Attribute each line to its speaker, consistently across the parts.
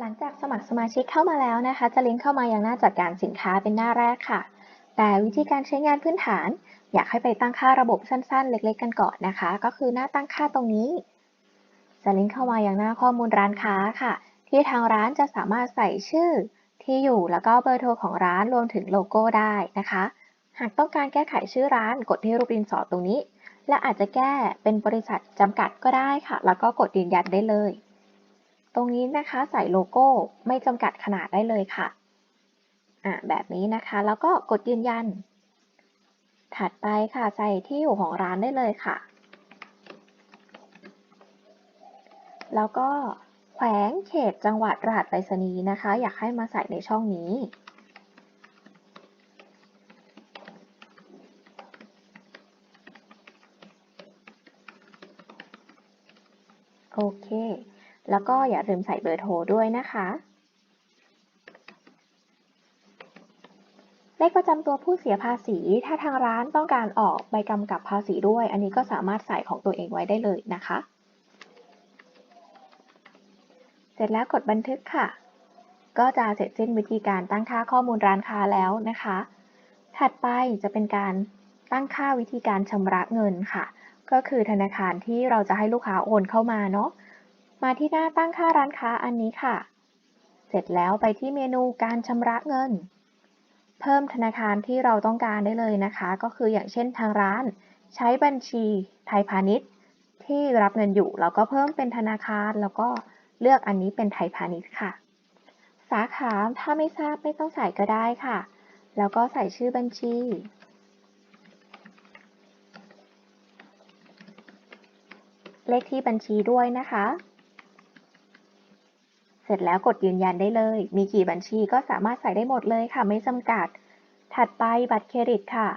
Speaker 1: หลังจากสมัครสมาชิกเข้ามาแล้วนะคะ จะลิงก์เข้ามายังหน้าจัดการสินค้าเป็นหน้าแรกค่ะ แต่วิธีการใช้งานพื้นฐาน อยากให้ไปตั้งค่าระบบสั้นๆ เล็กๆ กันก่อนนะคะ ก็คือหน้าตั้งค่าตรงนี้ จะลิงก์เข้ามายังหน้าข้อมูลร้านค้าค่ะ ที่ทางร้านจะสามารถใส่ชื่อ ที่อยู่แล้วก็เบอร์โทรของร้านรวมถึงโลโก้ได้นะคะ หากต้องการแก้ไขชื่อร้านกดที่รูปดินสอตรงนี้ และอาจจะแก้เป็นบริษัทจำกัดก็ได้ค่ะ แล้วก็กดยืนยันได้เลย ตรงนี้นะคะใส่โลโก้ไม่จำกัดขนาดได้เลยค่ะอะแบบนี้นะคะแล้วก็กดยืนยัน ถัดไปค่ะใส่ที่อยู่ของร้านได้เลยค่ะ แล้วก็แขวงเขตจังหวัดรหัสไปรษณีย์นะคะ อยากให้มาใส่ในช่องนี้ โอเค แล้ว ก็อย่าลืมใส่เบอร์โทรด้วยนะคะ เลขประจำตัวผู้เสียภาษี ถ้าทางร้านต้องการออกใบกำกับภาษีด้วย อันนี้ก็สามารถใส่ของตัวเองไว้ได้เลยนะคะ เสร็จแล้วกดบันทึกค่ะ ก็จะเสร็จสิ้นวิธีการตั้งค่าข้อมูลร้านค้าแล้วนะคะ ถัดไปจะเป็นการตั้งค่าวิธีการชำระเงินค่ะ ก็คือธนาคารที่เราจะให้ลูกค้าโอนเข้ามาเนาะ มาที่หน้าตั้งค่าร้านค้าอันนี้ค่ะ เสร็จแล้วไปที่เมนูการชำระเงิน เพิ่มธนาคารที่เราต้องการได้เลยนะคะ ก็คืออย่างเช่นทางร้าน ใช้บัญชีไทยพาณิชย์ ที่รับเงินอยู่เราก็เพิ่มเป็นธนาคารแล้วก็เลือกอันนี้เป็นไทยพาณิชย์ค่ะ สาขาถ้าไม่ทราบไม่ต้องใส่ก็ได้ค่ะ แล้วก็ใส่ชื่อบัญชีเลขที่บัญชีด้วยนะคะ เสร็จแล้วกดยืนยันได้เลย มีกี่บัญชีก็สามารถใส่ได้หมดเลยค่ะไม่จำกัด ถัดไปบัตรเครดิตค่ะ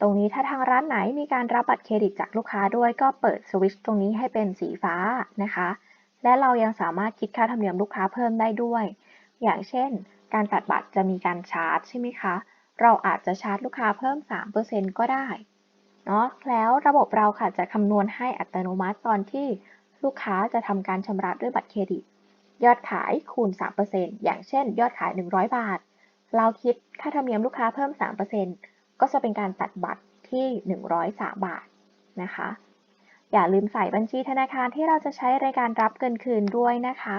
Speaker 1: ตรงนี้ถ้าทางร้านไหนมีการรับบัตรเครดิตจากลูกค้าด้วยก็เปิดสวิตช์ตรงนี้ให้เป็นสีฟ้านะคะ และเรายังสามารถคิดค่าธรรมเนียมลูกค้าเพิ่มได้ด้วย อย่างเช่น การตัดบัตรจะมีการชาร์จใช่ไหมคะ เราอาจจะชาร์จลูกค้าเพิ่ม 3%ก็ได้เนาะแล้วระบบเราค่ะจะคำนวณให้อัตโนมัติตอนที่ลูกค้าจะทำการชำระด้วยบัตรเครดิต ยอดขายคูณ 3%อย่างเช่น ยอดขาย 100 บาท เราคิดค่าธรรมเนียมลูกค้าเพิ่ม 3%ก็จะเป็นการตัดบัตรที่ 103 บาทนะคะ อย่าลืมใส่บัญชีธนาคารที่เราจะใช้ในการรับเงินคืนด้วยนะคะ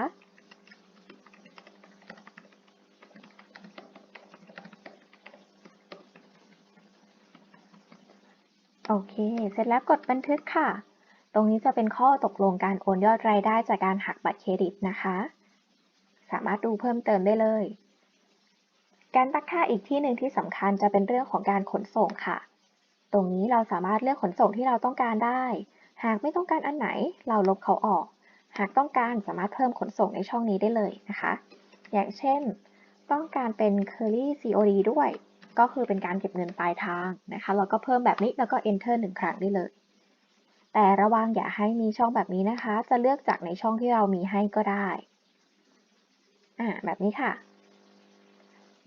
Speaker 1: โอเค เสร็จแล้วกดบันทึกค่ะ ตรงนี้จะเป็นข้อตกลงการโอนยอดรายได้จากการหักบัตรเครดิตนะคะ สามารถดูเพิ่มเติมได้เลย การตั้งค่าอีกที่หนึ่งที่สำคัญจะเป็นเรื่องของการขนส่งค่ะ ตรงนี้เราสามารถเลือกขนส่งที่เราต้องการได้ หากไม่ต้องการอันไหนเราลบเขาออก หากต้องการสามารถเพิ่มขนส่งในช่องนี้ได้เลยนะคะ อย่างเช่น ต้องการเป็น Curly COD ด้วย ก็คือเป็นการเก็บเงินปลายทางนะคะ เราก็เพิ่มแบบนี้แล้วก็ Enter หนึ่งครั้งได้เลย แต่ระวังอย่าให้มีช่องแบบนี้นะคะ จะเลือกจากในช่องที่เรามีให้ก็ได้อ่าแบบนี้ค่ะ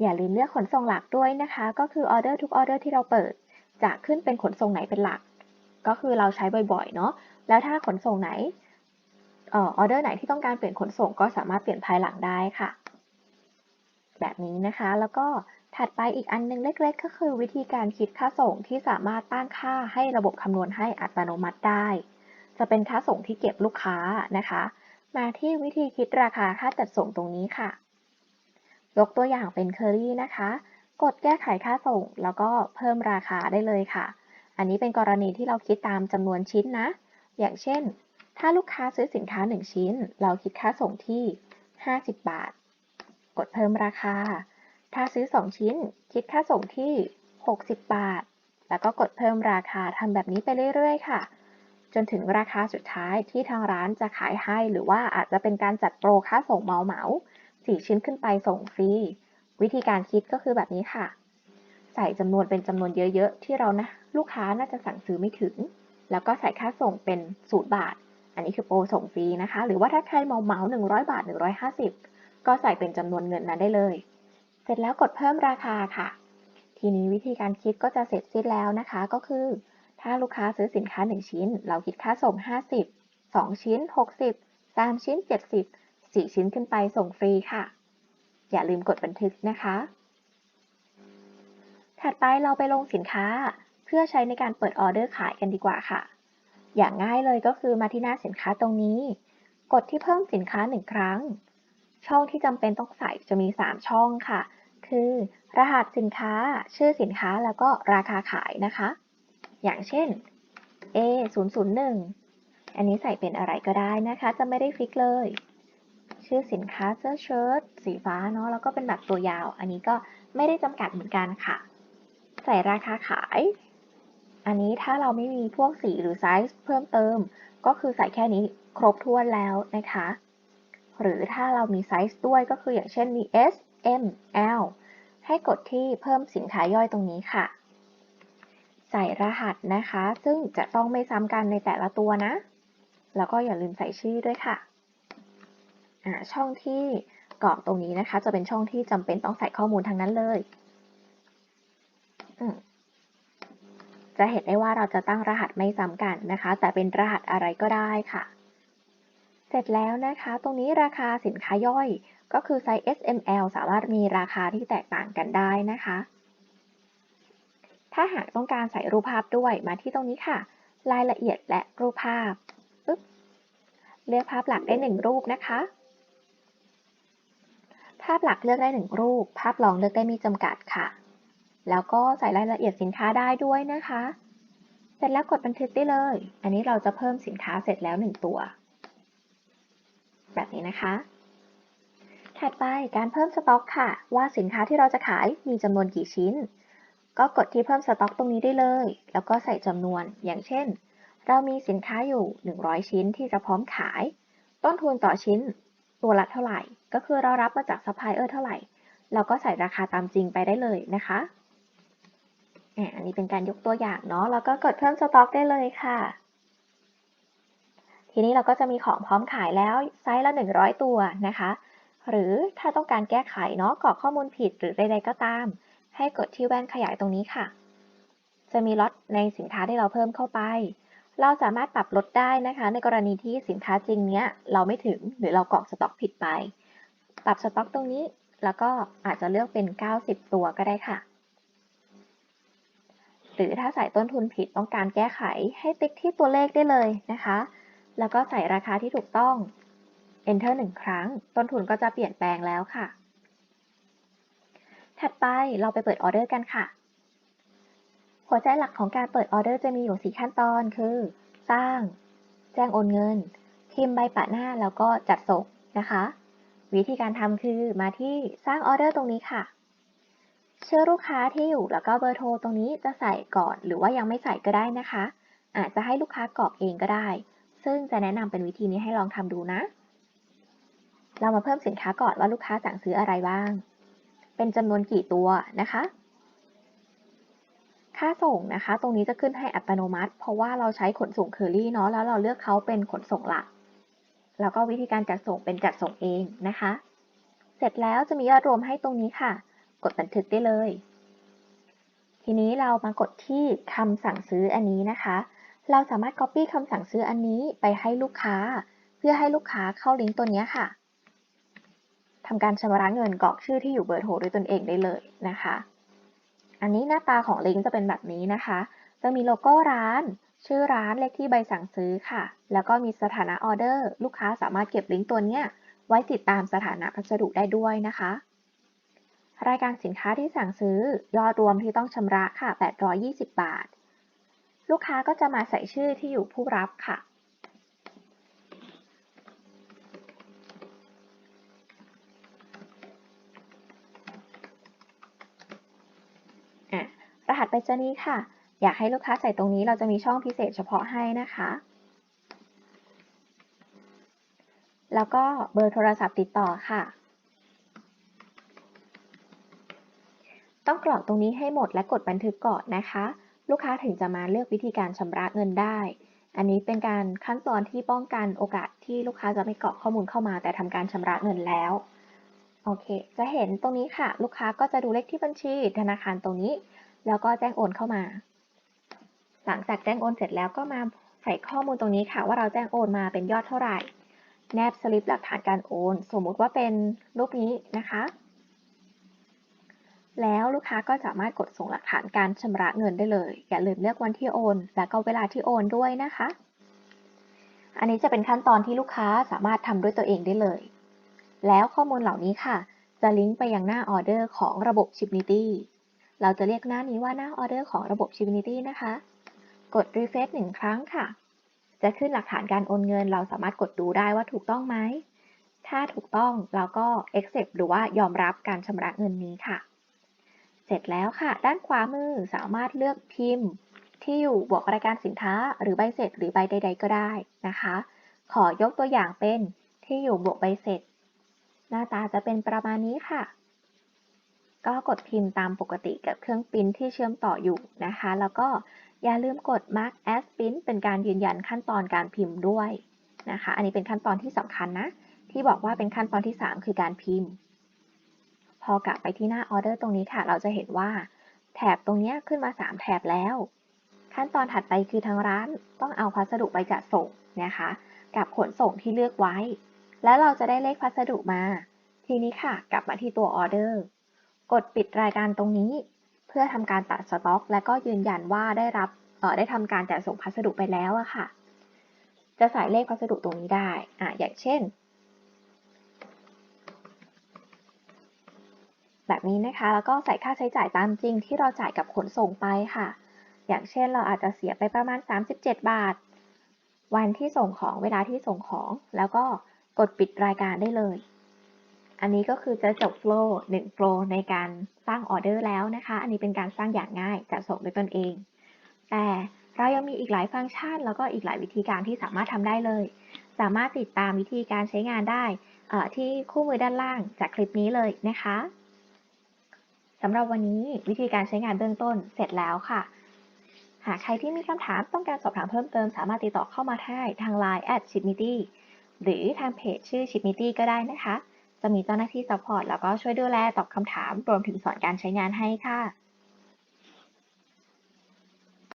Speaker 1: อย่าลืมเลือกขนส่งหลักด้วยนะคะ ก็คือออเดอร์ทุกออเดอร์ที่เราเปิด จะขึ้นเป็นขนส่งไหนเป็นหลัก ก็คือเราใช้บ่อยๆ เนาะแล้วถ้าขนส่งไหนออเดอร์ไหนที่ต้องการเปลี่ยนขนส่งก็สามารถเปลี่ยนภายหลังได้ค่ะ แบบนี้นะคะแล้วก็ ถัดไปอีกอันนึงเล็กๆ ก็คือวิธีการคิดค่าส่งที่สามารถตั้งค่าให้ระบบคำนวณให้อัตโนมัติได้ จะเป็นค่าส่งที่เก็บลูกค้านะคะ มาที่วิธีคิดราคาค่าจัดส่งตรงนี้ค่ะ ยกตัวอย่างเป็นเคอรี่นะคะ กดแก้ไขค่าส่งแล้วก็เพิ่มราคาได้เลยค่ะ อันนี้เป็นกรณีที่เราคิดตามจำนวนชิ้นนะ อย่างเช่น ถ้าลูกค้าซื้อสินค้า 1 ชิ้น เราคิดค่าส่งที่ 50 บาท กดเพิ่มราคา ถ้าซื้อ 2 ชิ้น คิดค่าส่งที่ 60 บาท แล้วก็กดเพิ่มราคาทำแบบนี้ไปเรื่อยๆ ค่ะ จนถึงราคาสุดท้ายที่ทางร้านจะขายให้ หรือว่าอาจจะเป็นการจัดโปรค่าส่งเมาเหมาสี่ชิ้นขึ้นไปส่งฟรี วิธีการคิดก็คือแบบนี้ค่ะ ใส่จำนวนเป็นจำนวนเยอะๆ ที่เรานะ ลูกค้าน่าจะสั่งซื้อไม่ถึง แล้วก็ใส่ค่าส่งเป็นศูนย์บาท อันนี้คือโปรส่งฟรีนะคะ หรือว่าถ้าใครเมาเมาหนึ่งร้อยบาทหนึ่งร้อยห้าสิบก็ใส่เป็นจำนวนเงินนั้นได้เลย ร็จแล้วกดเพิ่มราคาค่ะ ทีนี้วิธีการคิดก็จะเสร็จสิ้นแล้วนะคะ ก็คือ ถ้าลูกค้าซื้อสินค้า 1 ชิ้น เราคิดค่าส่ง 50 2 ชิ้น 60 3 ชิ้น 70 4 ชิ้นขึ้นไปส่งฟรีค่ะ อย่าลืมกดบันทึกนะคะ ถัดไปเราไปลงสินค้าเพื่อใช้ในการเปิดออเดอร์ขายกันดีกว่าค่ะ อย่างง่ายเลยก็คือมาที่หน้าสินค้าตรงนี้ กดที่เพิ่มสินค้า 1 ครั้ง ช่องที่จำเป็นต้องใส่จะมี 3 ช่องค่ะ คือ รหัสสินค้า ชื่อสินค้าแล้วก็ราคาขายนะคะ อย่างเช่น A 0 0 1อันนี้ใส่เป็นอะไรก็ได้นะคะ จะไม่ได้ฟิกเลย ชื่อสินค้าเสื้อเชิ้ตสีฟ้าเนาะแล้วก็เป็นแบบตัวยาว อันนี้ก็ไม่ได้จำกัดเหมือนกันค่ะ ใส่ราคาขาย อันนี้ถ้าเราไม่มีพวกสีหรือไซส์เพิ่มเติม ก็คือใส่แค่นี้ครบถ้วนแล้วนะคะ หรือถ้าเรามีไซส์ด้วยก็คืออย่างเช่นมี S M L ให้กดที่เพิ่มสินค้าย่อยตรงนี้ค่ะ ใส่รหัสนะคะ ซึ่งจะต้องไม่ซ้ำกันในแต่ละตัวนะ แล้วก็อย่าลืมใส่ชื่อด้วยค่ะ ช่องที่กรอกตรงนี้นะคะ จะเป็นช่องที่จำเป็นต้องใส่ข้อมูลทั้งนั้นเลย จะเห็นได้ว่าเราจะตั้งรหัสไม่ซ้ำกันนะคะ แต่เป็นรหัสอะไรก็ได้ค่ะ เสร็จแล้วนะคะ ตรงนี้ราคาสินค้าย่อย ก็คือไซส์ S M L สามารถมีราคาที่แตกต่างกันได้นะคะ ถ้าหากต้องการใส่รูปภาพด้วยมาที่ตรงนี้ค่ะ รายละเอียดและรูปภาพปึ๊บเลือกภาพหลักได้หนึ่งรูปนะคะ ภาพหลักเลือกได้หนึ่งรูป ภาพรองเลือกได้มีจำกัดค่ะ แล้วก็ใส่รายละเอียดสินค้าได้ด้วยนะคะ เสร็จแล้วกดบันทึกได้เลย อันนี้เราจะเพิ่มสินค้าเสร็จแล้ว 1 ตัว แบบนี้นะคะ ถัดไปการเพิ่มสต็อกค่ะ ว่าสินค้าที่เราจะขายมีจำนวนกี่ชิ้น ก็กดที่เพิ่มสต็อกตรงนี้ได้เลย แล้วก็ใส่จำนวน อย่างเช่น เรามีสินค้าอยู่ 100 ชิ้นที่จะพร้อมขาย ต้นทุนต่อชิ้น ตัวละเท่าไหร่ ก็คือเรารับมาจากซัพพลายเออร์เท่าไหร่ เราก็ใส่ราคาตามจริงไปได้เลยนะคะอันนี้เป็นการยกตัวอย่างเนาะ แล้วก็กดเพิ่มสต็อกได้เลยค่ะ ทีนี้เราก็จะมีของพร้อมขายแล้วไซส์ละ 100 ตัวนะคะ หรือถ้าต้องการแก้ไขเนาะกรอกข้อมูลผิดหรือใดๆก็ตาม ให้กดที่แว่นขยายตรงนี้ค่ะ จะมีล็อตในสินค้าที่เราเพิ่มเข้าไป เราสามารถปรับลดได้นะคะ ในกรณีที่สินค้าจริงเนี้ยเราไม่ถึงหรือเรากรอกสต็อกผิดไป ปรับสต็อกตรงนี้แล้วก็อาจจะเลือกเป็น 90 ตัวก็ได้ค่ะ หรือถ้าใส่ต้นทุนผิดต้องการแก้ไขให้ติ๊กที่ตัวเลขได้เลยนะคะ แล้วก็ใส่ราคาที่ถูกต้อง Enter 1 ครั้ง ต้นทุนก็จะเปลี่ยนแปลงแล้วค่ะ ถัดไปเราไปเปิดออเดอร์กันค่ะ หัวใจหลักของการเปิดออเดอร์จะมีอยู่ 4 ขั้นตอนคือ สร้าง แจ้งโอนเงิน พิมพ์ใบปะหน้าแล้วก็จัดส่งนะคะ วิธีการทำคือมาที่สร้างออเดอร์ตรงนี้ค่ะชื่อลูกค้าที่อยู่แล้วก็เบอร์โทรตรงนี้จะใส่ก่อนหรือว่ายังไม่ใส่ก็ได้นะคะ อาจจะให้ลูกค้ากรอกเองก็ได้ ซึ่งจะแนะนำเป็นวิธีนี้ให้ลองทำดูนะ เรามาเพิ่มสินค้าก่อนว่าลูกค้าสั่งซื้ออะไรบ้าง เป็นจำนวนกี่ตัวนะคะ ค่าส่งนะคะ ตรงนี้จะขึ้นให้อัตโนมัติ เพราะว่าเราใช้ขนส่งเคอรี่เนาะ แล้วเราเลือกเขาเป็นขนส่งหลัก แล้วก็วิธีการจัดส่งเป็นจัดส่งเองนะคะ เสร็จแล้วจะมียอดรวมให้ตรงนี้ค่ะ กดบันทึกได้เลย ทีนี้เรามากดที่คำสั่งซื้ออันนี้นะคะ เราสามารถ Copy คำสั่งซื้ออันนี้ไปให้ลูกค้า เพื่อให้ลูกค้าเข้าลิงก์ตัวนี้ค่ะ ทำการชำระเงินกรอกชื่อที่อยู่เบอร์โทรด้วยตนเองได้เลยนะคะ อันนี้หน้าตาของลิงก์จะเป็นแบบนี้นะคะ จะมีโลโก้ร้าน ชื่อร้านเลขที่ใบสั่งซื้อค่ะ แล้วก็มีสถานะออเดอร์ ลูกค้าสามารถเก็บลิงก์ตัวนี้ไว้ติดตามสถานะพัสดุได้ด้วยนะคะ รายการสินค้าที่สั่งซื้อยอดรวมที่ต้องชำระค่ะ 820 บาท ลูกค้าก็จะมาใส่ชื่อที่อยู่ผู้รับค่ะ ร หัสไปรษณีย์ค่ะ อยากให้ลูกค้าใส่ตรงนี้เราจะมีช่องพิเศษเฉพาะให้นะคะ แล้วก็เบอร์โทรศัพท์ติดต่อค่ะ ต้องกรอกตรงนี้ให้หมดและกดบันทึกก่อนนะคะ ลูกค้าถึงจะมาเลือกวิธีการชำระเงินได้ อันนี้เป็นการขั้นตอนที่ป้องกันโอกาสที่ลูกค้าจะไม่กรอกข้อมูลเข้ามา แต่ทำการชำระเงินแล้วโอเค จะเห็นตรงนี้ค่ะ ลูกค้าก็จะดูเลขที่บัญชีธนาคารตรงนี้ แล้วก็แจ้งโอนเข้ามา หลังจากแจ้งโอนเสร็จแล้วก็มาใส่ข้อมูลตรงนี้ค่ะ ว่าเราแจ้งโอนมาเป็นยอดเท่าไหร่ แนบสลิปหลักฐานการโอน สมมุติว่าเป็นรูปนี้นะคะ แล้วลูกค้าก็สามารถกดส่งหลักฐานการชำระเงินได้เลย อย่าลืมเลือกวันที่โอน และก็เวลาที่โอนด้วยนะคะ อันนี้จะเป็นขั้นตอนที่ลูกค้าสามารถทำด้วยตัวเองได้เลย แล้วข้อมูลเหล่านี้ค่ะ จะลิงก์ไปยังหน้าออเดอร์ของระบบ Shipnity เราจะเรียกหน้านี้ว่าหน้าออเดอร์ของระบบ Shipnity นะคะ กด refresh หนึ่งครั้งค่ะ จะขึ้นหลักฐานการโอนเงิน เราสามารถกดดูได้ว่าถูกต้องไหม ถ้าถูกต้องเราก็ accept หรือว่ายอมรับการชำระเงินนี้ค่ะ เสร็จแล้วค่ะ ด้านขวามือสามารถเลือกพิมพ์ ที่อยู่บวกรายการสินค้า หรือใบเสร็จ หรือใบใด ๆ ก็ได้นะคะ ขอยกตัวอย่างเป็นที่อยู่บวกใบเสร็จ หน้าตาจะเป็นประมาณนี้ค่ะ ก็กดพิมพ์ตามปกติกับเครื่องปริ้นที่เชื่อมต่ออยู่นะคะ แล้วก็อย่าลืมกด mark as print เป็นการยืนยันขั้นตอนการพิมพ์ด้วยนะคะ อันนี้เป็นขั้นตอนที่สำคัญนะ ที่บอกว่าเป็นขั้นตอนที่ 3 คือการพิมพ์ พอกลับไปที่หน้าออเดอร์ตรงนี้ค่ะ เราจะเห็นว่าแถบตรงนี้ขึ้นมา 3 แถบแล้ว ขั้นตอนถัดไปคือทางร้านต้องเอาพัสดุไปจัดส่งนะคะ กับขนส่งที่เลือกไว้ แล้วเราจะได้เลขพัสดุมา ทีนี้ค่ะ กลับมาที่ตัวออเดอร์ กดปิดรายการตรงนี้ เพื่อทำการตัดสต็อก และก็ยืนยันว่าได้รับได้ทำการจัดส่งพัสดุไปแล้วอะค่ะ จะใส่เลขพัสดุตรงนี้ได้อะอย่างเช่น แบบนี้นะคะ แล้วก็ใส่ค่าใช้จ่ายตามจริงที่เราจ่ายกับขนส่งไปค่ะ อย่างเช่นเราอาจจะเสียไปประมาณ 37 บาท วันที่ส่งของเวลาที่ส่งของ แล้วก็กดปิดรายการได้เลย อันนี้ก็คือจะจบโฟล์หนึ่งโฟล์ในการสร้างออเดอร์แล้วนะคะ อันนี้เป็นการสร้างอย่างง่ายจะส่งด้วยตนเอง แต่เรายังมีอีกหลายฟังก์ชัน แล้วก็อีกหลายวิธีการที่สามารถทำได้เลย สามารถติดตามวิธีการใช้งานได้ที่คู่มือด้านล่างจากคลิปนี้เลยนะคะสำหรับวันนี้วิธีการใช้งานเบื้องต้นเสร็จแล้วค่ะ หากใครที่มีคำถามต้องการสอบถามเพิ่มเติม สามารถติดต่อเข้ามาได้ทาง Line at chipmity หรือทางเพจชื่อ chipmity ก็ได้นะคะ จะมีเจ้าหน้าที่ซัพพอร์ตแล้วก็ช่วยดูแลตอบคำถามรวมถึงสอนการใช้งานให้ค่ะ